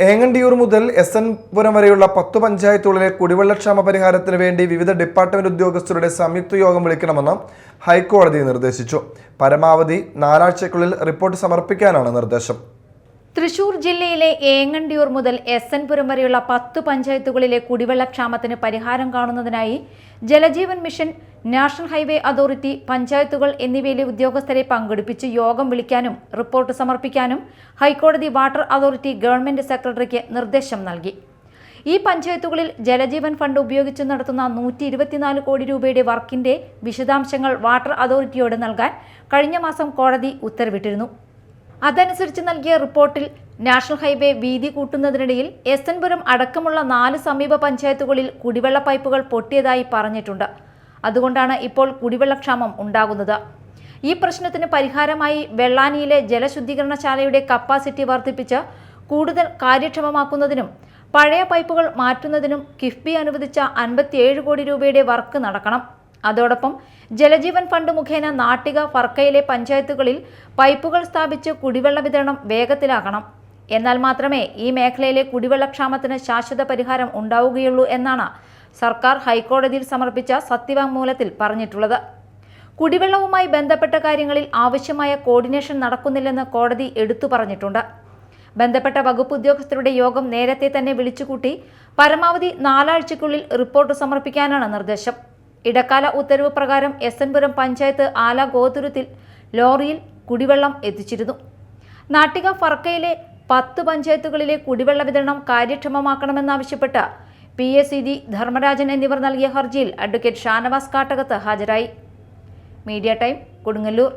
ഏങ്ങണ്ടിയൂർ മുതൽ S N പുരം വരെയുള്ള പത്ത് പഞ്ചായത്തുകളിലെ കുടിവെള്ളക്ഷാമ പരിഹാരത്തിന് വേണ്ടി വിവിധ ഡിപ്പാർട്ട്മെന്റ് ഉദ്യോഗസ്ഥരുടെ സംയുക്ത യോഗം വിളിക്കണമെന്ന് ഹൈക്കോടതി നിർദ്ദേശിച്ചു. പരമാവധി നാലാഴ്ചക്കുള്ളിൽ റിപ്പോർട്ട് സമർപ്പിക്കാനാണ് നിർദ്ദേശം. തൃശൂർ ജില്ലയിലെ ഏങ്ങണ്ടിയൂർ മുതൽ എസ് എൻ പുരം വരെയുള്ള പത്ത് പഞ്ചായത്തുകളിലെ കുടിവെള്ളക്ഷാമത്തിന് പരിഹാരം കാണുന്നതിനായി Jal Jeevan mission national highway authority പഞ്ചായത്തുകൾ എന്നിവയിലെ ഉദ്യോഗസ്ഥരെ പങ്കെടുപ്പിച്ച് യോഗം വിളിക്കാനും റിപ്പോർട്ട് സമർപ്പിക്കാനും ഹൈക്കോടതി വാട്ടർ അതോറിറ്റി ഗവൺമെന്റ് സെക്രട്ടറിക്ക് നിർദ്ദേശം നൽകി. ഈ പഞ്ചായത്തുകളിൽ ജലജീവൻ ഫണ്ട് ഉപയോഗിച്ച് നടത്തുന്ന നൂറ്റി ഇരുപത്തിനാല് കോടി രൂപയുടെ വർക്കിന്റെ വിശദാംശങ്ങൾ വാട്ടർ അതോറിറ്റിയോട് നൽകാൻ കഴിഞ്ഞ മാസം കോടതി ഉത്തരവിട്ടിരുന്നു. അതനുസരിച്ച് നൽകിയ റിപ്പോർട്ടിൽ നാഷണൽ ഹൈവേ വീതി കൂട്ടുന്നതിനിടയിൽ എസ് എൻപുരം അടക്കമുള്ള നാല് സമീപ പഞ്ചായത്തുകളിൽ കുടിവെള്ള പൈപ്പുകൾ പൊട്ടിയതായി പറഞ്ഞിട്ടുണ്ട്. അതുകൊണ്ടാണ് ഇപ്പോൾ കുടിവെള്ളക്ഷാമം ഉണ്ടാകുന്നത്. ഈ പ്രശ്നത്തിന് പരിഹാരമായി വെള്ളാനിയിലെ ജലശുദ്ധീകരണശാലയുടെ കപ്പാസിറ്റി വർദ്ധിപ്പിച്ച് കൂടുതൽ കാര്യക്ഷമമാക്കുന്നതിനും പഴയ പൈപ്പുകൾ മാറ്റുന്നതിനും കിഫ്ബി അനുവദിച്ച അൻപത്തിയേഴ് കോടി രൂപയുടെ വർക്ക് നടക്കണം. അതോടൊപ്പം ജലജീവൻ ഫണ്ട് മുഖേന നാട്ടിക ഫർക്കയിലെ പഞ്ചായത്തുകളിൽ പൈപ്പുകൾ സ്ഥാപിച്ച് കുടിവെള്ള വിതരണം വേഗത്തിലാക്കണം എന്നാൽ മാത്രമേ ഈ മേഖലയിലെ കുടിവെള്ളക്ഷാമത്തിന് ശാശ്വത പരിഹാരം ഉണ്ടാവുകയുള്ളൂ എന്നാണ് സർക്കാർ ഹൈക്കോടതിയിൽ സമർപ്പിച്ച സത്യവാങ്മൂലത്തിൽ പറഞ്ഞിട്ടുള്ളത്. കുടിവെള്ളവുമായി ബന്ധപ്പെട്ട കാര്യങ്ങളിൽ ആവശ്യമായ കോർഡിനേഷൻ നടക്കുന്നില്ലെന്ന് കോടതി എടുത്തു പറഞ്ഞിട്ടുണ്ട്. ബന്ധപ്പെട്ട വകുപ്പ് ഉദ്യോഗസ്ഥരുടെ യോഗം നേരത്തെ തന്നെ വിളിച്ചുകൂട്ടി പരമാവധി നാലാഴ്ചയ്ക്കുള്ളിൽ റിപ്പോർട്ട് സമർപ്പിക്കാനാണ് നിർദ്ദേശം. ഇടക്കാല ഉത്തരവ് പ്രകാരം എസ് എൻപുരം പഞ്ചായത്ത് ആല ഗോതുരത്തിൽ ലോറിയിൽ കുടിവെള്ളം എത്തിച്ചിരുന്നു. നാട്ടിക ഫർക്കയിലെ പത്ത് പഞ്ചായത്തുകളിലെ കുടിവെള്ള വിതരണം കാര്യക്ഷമമാക്കണമെന്നാവശ്യപ്പെട്ട് P S C D Dharmarajan എന്നിവർ നൽകിയ ഹർജിയിൽ അഡ്വക്കേറ്റ് ഷാനവാസ് കാട്ടകത്ത് ഹാജരായി. Media time Kodungallur.